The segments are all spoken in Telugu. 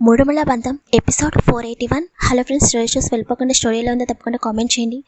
మూడుముల బంధం episode four eighty one. Hello friends story shows వెళ్ళిపోకుండా స్టోరీలో ఉందో తప్పకుండా కామెంట్ చేయండి.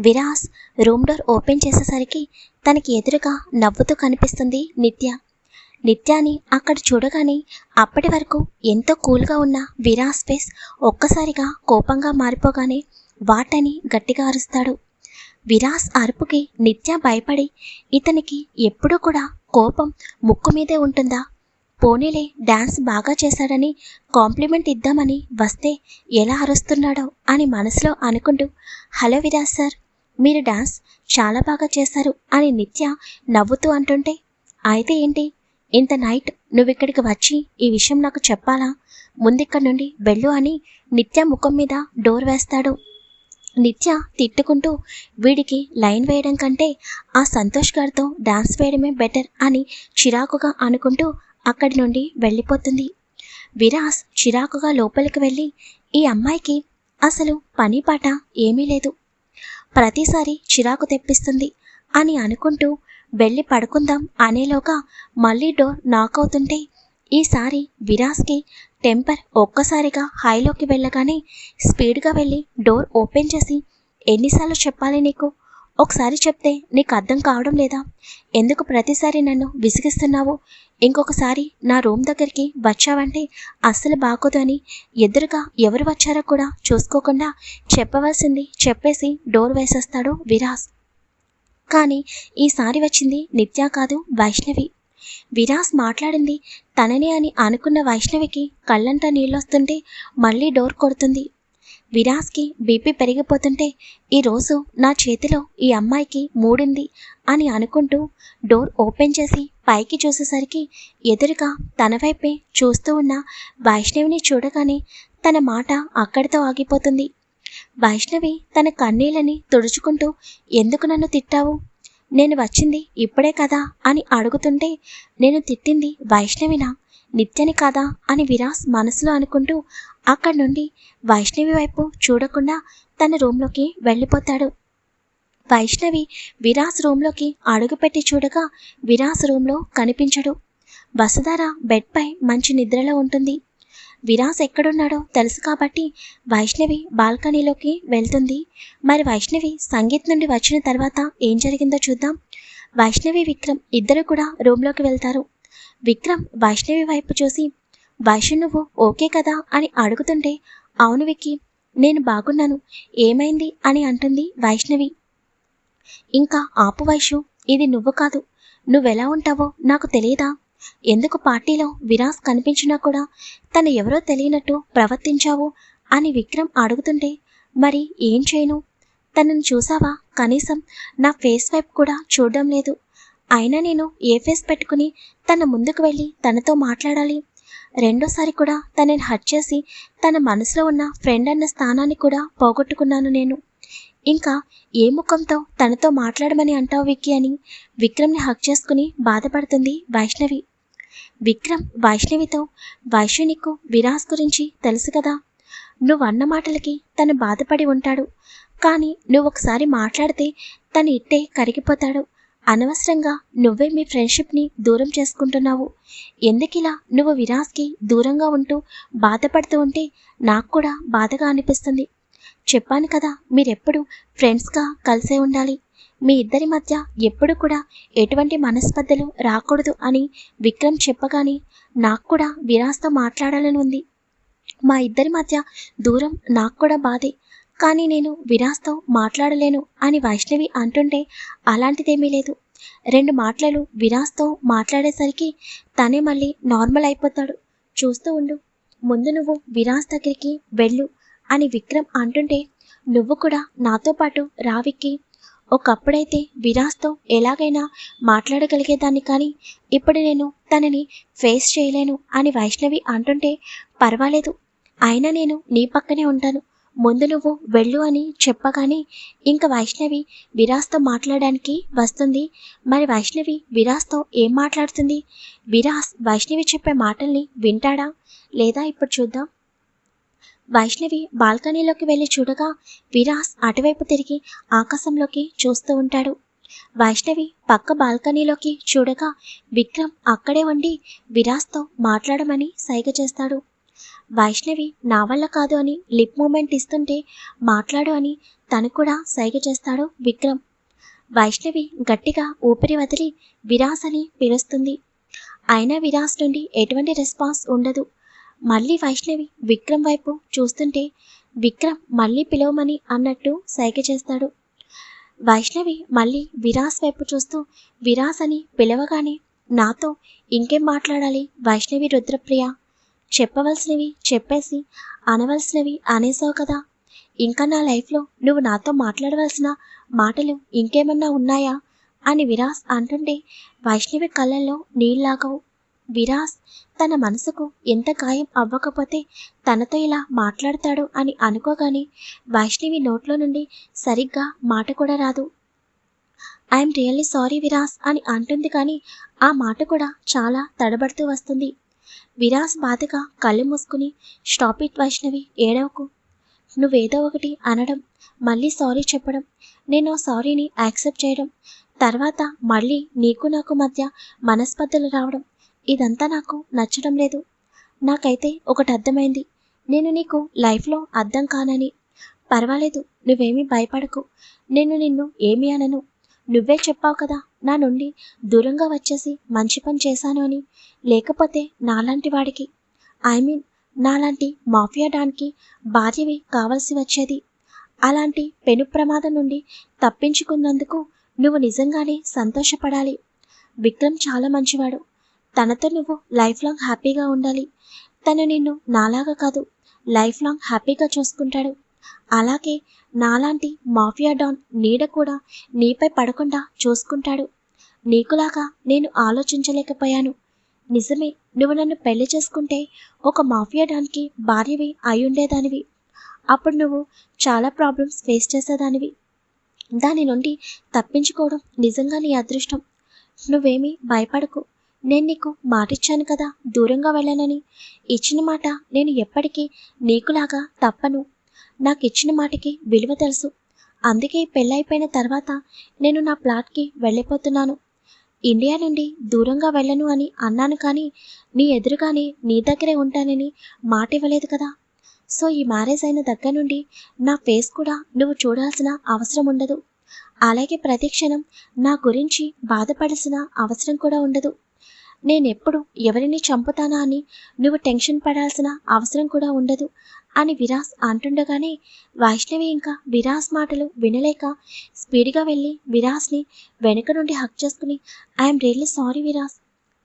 విరాస్ రూమ్ డోర్ ఓపెన్ చేసేసరికి తనకి ఎదురుగా నవ్వుతూ కనిపిస్తుంది నిత్య. నిత్యాని అక్కడ చూడగానే అప్పటి వరకు ఎంతో కూల్గా ఉన్న విరాస్ ఫేస్ ఒక్కసారిగా కోపంగా మారిపోగానే వాటని గట్టిగా అరుస్తాడు. విరాస్ అరుపుకి నిత్య భయపడి ఇతనికి ఎప్పుడూ కూడా కోపం ముక్కు మీదే ఉంటుందా? పోనీలే డాన్స్ బాగా చేశాడని కాంప్లిమెంట్ ఇద్దామని వస్తే ఎలా అరుస్తున్నాడో అని మనసులో అనుకుంటూ హలో విరాజ్ సార్ మీరు డాన్స్ చాలా బాగా చేశారు అని నిత్య నవ్వుతూ అంటుంటే అయితే ఏంటి ఇంత నైట్ నువ్వు ఇక్కడికి వచ్చి ఈ విషయం నాకు చెప్పాలా? ముందిక్కడి నుండి వెళ్ళు అని నిత్య ముఖం మీద డోర్ వేస్తాడు. నిత్య తిట్టుకుంటూ వీడికి లైన్ వేయడం కంటే ఆ సంతోష్ గారితో డాన్స్ వేయడమే బెటర్ అని చిరాకుగా అనుకుంటూ అక్కడి నుండి వెళ్ళిపోతుంది. విరాస్ చిరాకుగా లోపలికి వెళ్ళి ఈ అమ్మాయికి అసలు పని పాట ఏమీ లేదు. ప్రతిసారి చిరాకు తెప్పిస్తుంది అని అనుకుంటూ వెళ్ళి పడుకుందాం అనేలోగా మళ్ళీ డోర్ నాక్ అవుతుంటే ఈసారి విరాస్కి టెంపర్ ఒక్కసారిగా హైలోకి వెళ్ళగానే స్పీడ్గా వెళ్ళి డోర్ ఓపెన్ చేసి ఎన్నిసార్లు చెప్పాలి నీకు? ఒకసారి చెప్తే నీకు అర్థం కావడం లేదా? ఎందుకు ప్రతిసారి నన్ను విసిగిస్తున్నావు? ఇంకొకసారి నా రూమ్ దగ్గరికి వచ్చావంటే అస్సలు బాగోదు అని ఎదురుగా ఎవరు వచ్చారో కూడా చూసుకోకుండా చెప్పవలసింది చెప్పేసి డోర్ వేసేస్తాడు విరాస్. కానీ ఈసారి వచ్చింది నిత్య కాదు వైష్ణవి. విరాస్ మాట్లాడింది తననే అని అనుకున్న వైష్ణవికి కళ్ళంటా నీళ్ళొస్తుంటే మళ్ళీ డోర్ కొడుతుంది. విరాస్కి బీపీ పెరిగిపోతుంటే ఈరోజు నా చేతిలో ఈ అమ్మాయికి మూడింది అని అనుకుంటూ డోర్ ఓపెన్ చేసి పైకి చూసేసరికి ఎదురుగా తన వైపే చూస్తూ ఉన్న వైష్ణవిని చూడగానే తన మాట అక్కడితో ఆగిపోతుంది. వైష్ణవి తన కన్నీళ్ళని తుడుచుకుంటూ ఎందుకు నన్ను తిట్టావు? నేను వచ్చింది ఇప్పుడే కదా? అని అడుగుతుంటే నేను తిట్టింది వైష్ణవినా? నిత్యని కాదా? అని విరాస్ మనసులో అనుకుంటూ అక్కడి నుండి వైష్ణవి వైపు చూడకుండా తన రూమ్లోకి వెళ్ళిపోతాడు. వైష్ణవి విరాస్ రూమ్లోకి అడుగుపెట్టి చూడగా విరాస్ రూమ్లో కనిపించడు. వసుధార బెడ్పై మంచి నిద్రలో ఉంటుంది. విరాస్ ఎక్కడున్నాడో తెలుసు కాబట్టి వైష్ణవి బాల్కనీలోకి వెళ్తుంది. మరి వైష్ణవి సంగీత్ నుండి వచ్చిన తర్వాత ఏం జరిగిందో చూద్దాం. వైష్ణవి విక్రమ్ ఇద్దరు కూడా రూమ్లోకి వెళ్తారు. విక్రమ్ వైష్ణవి వైపు చూసి వైష్ణు నువ్వు ఓకే కదా అని అడుగుతుంటే అవును విక్కి నేను బాగున్నాను. ఏమైంది అని అంటుంది వైష్ణవి. ఇంకా ఆపు వైషు ఇది నువ్వు కాదు. నువ్వెలా ఉంటావో నాకు తెలియదా? ఎందుకు పార్టీలో విరాస్ కనిపించినా కూడా తను ఎవరో తెలియనట్టు ప్రవర్తించావు అని విక్రమ్ అడుగుతుంటే మరి ఏం చేయను? తనను చూసావా? కనీసం నా ఫేస్ వైపు కూడా చూడడం లేదు. అయినా నేను ఏ ఫేస్ పెట్టుకుని తన ముందుకు వెళ్ళి తనతో మాట్లాడాలి? రెండోసారి కూడా తనని హట్ చేసి తన మనసులో ఉన్న ఫ్రెండ్ అన్న స్థానాన్ని కూడా పోగొట్టుకున్నాను నేను. ఇంకా ఏ ముఖంతో తనతో మాట్లాడమని అంటావు విక్కీ అని విక్రమ్ని హక్ చేసుకుని బాధపడుతుంది వైష్ణవి. విక్రమ్ వైష్ణవితో వైష్ణు నీకు విరాస్ గురించి తెలుసు కదా? నువ్వు అన్న మాటలకి తను బాధపడి ఉంటాడు. కానీ నువ్వు ఒకసారి మాట్లాడితే తను ఇట్టే కరిగిపోతాడు. అనవసరంగా నువ్వే మీ ఫ్రెండ్షిప్ని దూరం చేసుకుంటున్నావు. ఎందుకిలా నువ్వు విరాస్కి దూరంగా ఉంటూ బాధపడుతూ ఉంటే నాకు కూడా బాధగా అనిపిస్తుంది. చెప్పాను కదా మీరెప్పుడు ఫ్రెండ్స్గా కలిసే ఉండాలి. మీ ఇద్దరి మధ్య ఎప్పుడు కూడా ఎటువంటి మనస్పర్ధలు రాకూడదు అని విక్రమ్ చెప్పగానే నాకు కూడా విరాస్తో మాట్లాడాలని ఉంది. మా ఇద్దరి మధ్య దూరం నాకు కూడా బాధే. కానీ నేను విరాస్తో మాట్లాడలేను అని వైష్ణవి అంటుంటే అలాంటిదేమీ లేదు. రెండు మాటలు విరాస్తో మాట్లాడేసరికి తనే మళ్ళీ నార్మల్ అయిపోతాడు. చూస్తూ ఉండు. ముందు నువ్వు విరాస్ దగ్గరికి వెళ్ళు అని విక్రమ్ అంటుంటే నువ్వు కూడా నాతో పాటు రావిక్కి ఒకప్పుడైతే విరాస్తో ఎలాగైనా మాట్లాడగలిగేదాన్ని కానీ ఇప్పుడు నేను తనని ఫేస్ చేయలేను అని వైష్ణవి అంటుంటే పర్వాలేదు. అయినా నేను నీ పక్కనే ఉంటాను. ముందు నువ్వు వెళ్ళు అని చెప్పగానే ఇంకా వైష్ణవి విరాస్తో మాట్లాడడానికి వస్తుంది. మరి వైష్ణవి విరాస్తో ఏం మాట్లాడుతుంది? విరాస్ వైష్ణవి చెప్పే మాటల్ని వింటాడా లేదా ఇప్పుడు చూద్దాం. వైష్ణవి బాల్కనీలోకి వెళ్ళి చూడగా విరాస్ అటువైపు తిరిగి ఆకాశంలోకి చూస్తూ ఉంటాడు. వైష్ణవి పక్క బాల్కనీలోకి చూడగా విక్రమ్ అక్కడే ఉండి విరాస్తో మాట్లాడమని సైగ చేస్తాడు. వైష్ణవి నా వల్ల కాదు అని లిప్ మూమెంట్ ఇస్తుంటే మాట్లాడు అని తను కూడా సైగ చేస్తాడు విక్రమ్. వైష్ణవి గట్టిగా ఊపిరి వదిలి విరాస్ అని పిలుస్తుంది. అయినా విరాస్ నుండి ఎటువంటి రెస్పాన్స్ ఉండదు. మళ్ళీ వైష్ణవి విక్రమ్ వైపు చూస్తుంటే విక్రమ్ మళ్ళీ పిలవమని అన్నట్టు సైగ చేస్తాడు. వైష్ణవి మళ్ళీ విరాస్ వైపు చూస్తూ విరాస్ అని పిలవగానే నాతో ఇంకేం మాట్లాడాలి వైష్ణవి రుద్రప్రియ? చెప్పవలసినవి చెప్పేసి అనవలసినవి అనేసావు కదా. ఇంకా నా లైఫ్లో నువ్వు నాతో మాట్లాడవలసిన మాటలు ఇంకేమన్నా ఉన్నాయా? అని విరాస్ అంటుంటే వైష్ణవి కళ్ళల్లో నీళ్ళాగవు విరాస్ తన మనసుకు ఎంత గాయం అవ్వకపోతే తనతో ఇలా మాట్లాడతాడు అని అనుకోగానే వైష్ణవి నోట్లో నుండి సరిగ్గా మాట కూడా రాదు. ఐఎమ్ రియల్లీ సారీ విరాస్ అని అంటుంది కానీ ఆ మాట కూడా చాలా తడబడుతూ వస్తుంది. విరాస్ బాధగా కళ్ళు మూసుకుని స్టాప్ ఇట్ వైష్ణవి ఏడవకు. నువ్వేదో ఒకటి అనడం మళ్ళీ సారీ చెప్పడం నేను ఆ సారీని యాక్సెప్ట్ చేయడం తర్వాత మళ్ళీ నీకు నాకు మధ్య మనస్పర్ధలు రావడం ఇదంతా నాకు నచ్చడం లేదు. నాకైతే ఒకటి అర్థమైంది. నేను నీకు లైఫ్లో అర్థం కానని. పర్వాలేదు నువ్వేమీ భయపడకు. నేను నిన్ను ఏమీ అనను. నువ్వే చెప్పావు కదా నా నుండి దూరంగా వచ్చేసి మంచి పని చేశాను అని. లేకపోతే నాలాంటి వాడికి ఐ మీన్ నాలాంటి మాఫియా డాన్కి భార్యవి కావలసి వచ్చేది. అలాంటి పెను ప్రమాదం నుండి తప్పించుకున్నందుకు నువ్వు నిజంగానే సంతోషపడాలి. విక్రమ్ చాలా మంచివాడు. తనతో నువ్వు లైఫ్ లాంగ్ హ్యాపీగా ఉండాలి. తను నిన్ను నాలాగా కాదు లైఫ్ లాంగ్ హ్యాపీగా చూసుకుంటాడు. అలాగే నాలాంటి మాఫియా డాన్ నీడ కూడా నీపై పడకుండా చూసుకుంటాడు. నీకులాగా నేను ఆలోచించలేకపోయాను. నిజమే నువ్వు నన్ను పెళ్ళి చేసుకుంటే ఒక మాఫియా డాన్కి భార్యవి అయి ఉండేదానివి అప్పుడు నువ్వు చాలా ప్రాబ్లమ్స్ ఫేస్ చేసేదానివి. దాని నుండి తప్పించుకోవడం నిజంగా నీ అదృష్టం. నువ్వేమీ భయపడకు. నేను నీకు మాటిచ్చాను కదా దూరంగా వెళ్ళనని. ఇచ్చిన మాట నేను ఎప్పటికీ నీకులాగా తప్పను. నాకు ఇచ్చిన మాటకి విలువ తెలుసు. అందుకే పెళ్ళైపోయిన తర్వాత నేను నా ప్లాట్కి వెళ్ళిపోతున్నాను. ఇండియా నుండి దూరంగా వెళ్ళను అని అన్నాను కానీ నీ ఎదురుగానే నీ దగ్గరే ఉంటానని మాట ఇవ్వలేదు కదా. సో ఈ మ్యారేజ్ అయిన దగ్గర నుండి నా ఫేస్ కూడా నువ్వు చూడాల్సిన అవసరం ఉండదు. అలాగే ప్రతి క్షణం నా గురించి బాధపడాల్సిన అవసరం కూడా ఉండదు. నేనెప్పుడు ఎవరిని చంపుతానా అని? నువ్వు టెన్షన్ పడాల్సిన అవసరం కూడా ఉండదు. అని విరాస్ అంటుండగానే వైష్ణవి ఇంకా విరాస్ మాటలు వినలేక స్పీడ్గా వెళ్ళి విరాస్ని వెనుక నుండి హక్ చేసుకుని I'm really sorry Viraj.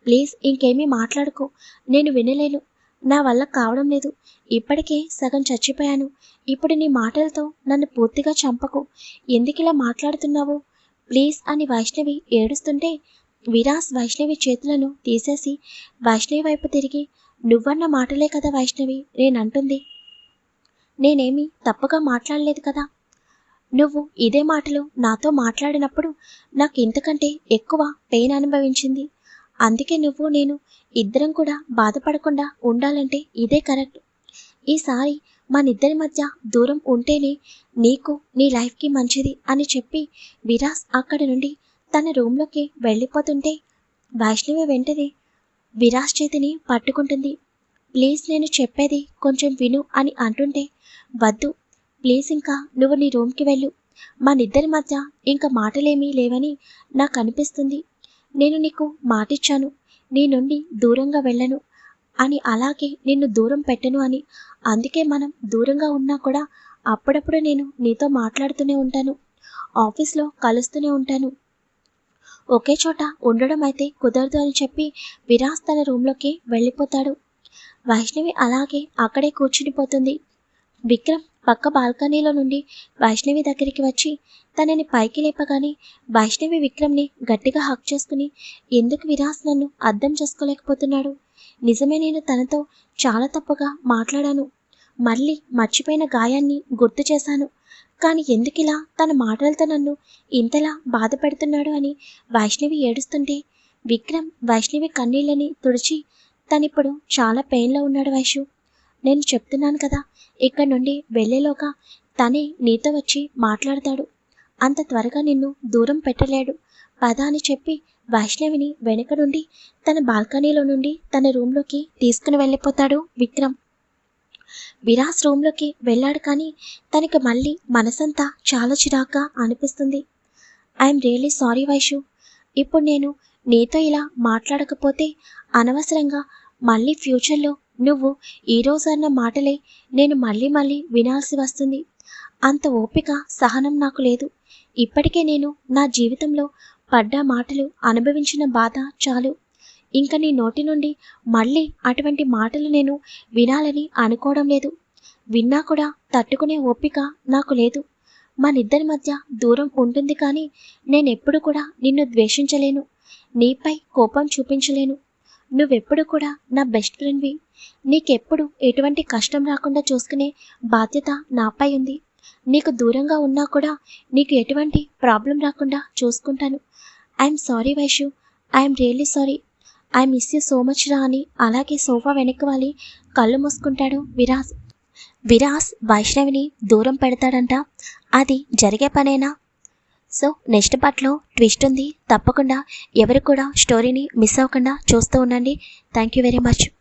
Please ఇంకేమీ మాట్లాడుకో. నేను వినలేను. నా వల్ల కావడం లేదు. ఇప్పటికే సగం చచ్చిపోయాను. ఇప్పుడు నీ మాటలతో నన్ను పూర్తిగా చంపకు. ఎందుకు ఇలా మాట్లాడుతున్నావు? ప్లీజ్ అని వైష్ణవి ఏడుస్తుంటే విరాస్ వైష్ణవి చేతులను తీసేసి వైష్ణవి వైపు తిరిగి నువ్వన్న మాటలే కదా వైష్ణవి నేనంటుంది. నేనేమి తప్పుగా మాట్లాడలేదు కదా. నువ్వు ఇదే మాటలు నాతో మాట్లాడినప్పుడు నాకు ఇంతకంటే ఎక్కువ పెయిన్ అనుభవించింది. అందుకే నువ్వు నేను ఇద్దరం కూడా బాధపడకుండా ఉండాలంటే ఇదే కరెక్ట్. ఈసారి మనిద్దరి మధ్య దూరం ఉంటేనే నీకు నీ లైఫ్కి మంచిది అని చెప్పి విరాస్ అక్కడి నుండి తన రూమ్లోకి వెళ్ళిపోతుంటే వైష్ణవి వెంటనే విరాస్ చేతిని పట్టుకుంటుంది. ప్లీజ్ నేను చెప్పేది కొంచెం విను అని అంటుంటే వద్దు ప్లీజ్ ఇంకా నువ్వు నీ రూమ్కి వెళ్ళు. మనిద్దరి మధ్య ఇంకా మాటలేమీ లేవని నాకు అనిపిస్తుంది. నేను నీకు మాటిచ్చాను. నీ నుండి దూరంగా వెళ్ళను. అని అలాగే నిన్ను దూరం పెట్టను అని. అందుకే మనం దూరంగా ఉన్నా కూడా అప్పుడప్పుడు నేను నీతో మాట్లాడుతూనే ఉంటాను. ఆఫీస్లో కలుస్తూనే ఉంటాను. ఒకే చోట ఉండడం అయితే కుదరదు అని చెప్పి విరాస్ తన రూమ్లోకి వెళ్ళిపోతాడు. వైష్ణవి అలాగే అక్కడే కూర్చునిపోతుంది విక్రమ్ పక్క బాల్కనీలో నుండి వైష్ణవి దగ్గరికి వచ్చి తనని పైకి లేపగానే వైష్ణవి విక్రమ్ని గట్టిగా హక్ చేసుకుని ఎందుకు విరాస్ నన్ను అర్థం చేసుకోలేకపోతున్నాడు? నిజమే నేను తనతో చాలా తప్పుగా మాట్లాడాను. మళ్ళీ మర్చిపోయిన గాయాన్ని గుర్తు చేశాను. కానీ ఎందుకిలా? తన మాటలతో నన్ను ఇంతలా బాధ పెడుతున్నాడు అని వైష్ణవి ఏడుస్తుంటే విక్రమ్ వైష్ణవి కన్నీళ్ళని తుడిచి తనిప్పుడు చాలా పెయిన్లో ఉన్నాడు వైషు. నేను చెప్తున్నాను కదా ఇక్కడ నుండి వెళ్ళేలోగా తనే నీతో వచ్చి మాట్లాడతాడు. అంత త్వరగా నిన్ను దూరం పెట్టలేడు. పద అని చెప్పి వైష్ణవిని వెనుక నుండి తన బాల్కనీలో నుండి తన రూమ్లోకి తీసుకుని వెళ్ళిపోతాడు విక్రమ్. విరాస్ రూమ్లోకి వెళ్ళాడు కానీ తనకి మళ్ళీ మనసంతా చాలా చిరాగ్గా అనిపిస్తుంది. I'm really sorry Vaishu. ఇప్పుడు నేను నీతో ఇలా మాట్లాడకపోతే అనవసరంగా మళ్ళీ ఫ్యూచర్లో నువ్వు ఈరోజు అన్న మాటలే నేను మళ్ళీ మళ్ళీ వినాల్సి వస్తుంది. అంత ఓపిక సహనం నాకు లేదు. ఇప్పటికే నేను నా జీవితంలో పడ్డ మాటలు అనుభవించిన బాధ చాలు. ఇంక నీ నోటి నుండి మళ్ళీ అటువంటి మాటలు నేను వినాలని అనుకోవడం లేదు. విన్నా కూడా తట్టుకునే ఓపిక నాకు లేదు. మనిద్దరి మధ్య దూరం ఉంటుంది కానీ నేనెప్పుడు కూడా నిన్ను ద్వేషించలేను. నీపై కోపం చూపించలేను. నువ్వెప్పుడు కూడా నా బెస్ట్ ఫ్రెండ్వి. నీకెప్పుడు ఎటువంటి కష్టం రాకుండా చూసుకునే బాధ్యత నాపై ఉంది. నీకు దూరంగా ఉన్నా కూడా నీకు ఎటువంటి ప్రాబ్లం రాకుండా చూసుకుంటాను. I'm sorry Vaishu I'm really sorry. I miss you so much రా అని అలాగే సోఫా వెనక్కి వాలి. కళ్ళు మూసుకుంటాడు విరాజ్ విరాజ్ వైష్ణవిని దూరం పెడతాడంట. అది జరిగే పనేనా? సో నెక్స్ట్ పార్ట్లో ట్విస్ట్ ఉంది. తప్పకుండా ఎవరు కూడా స్టోరీని మిస్ అవ్వకుండా చూస్తూ ఉండండి. Thank you very much.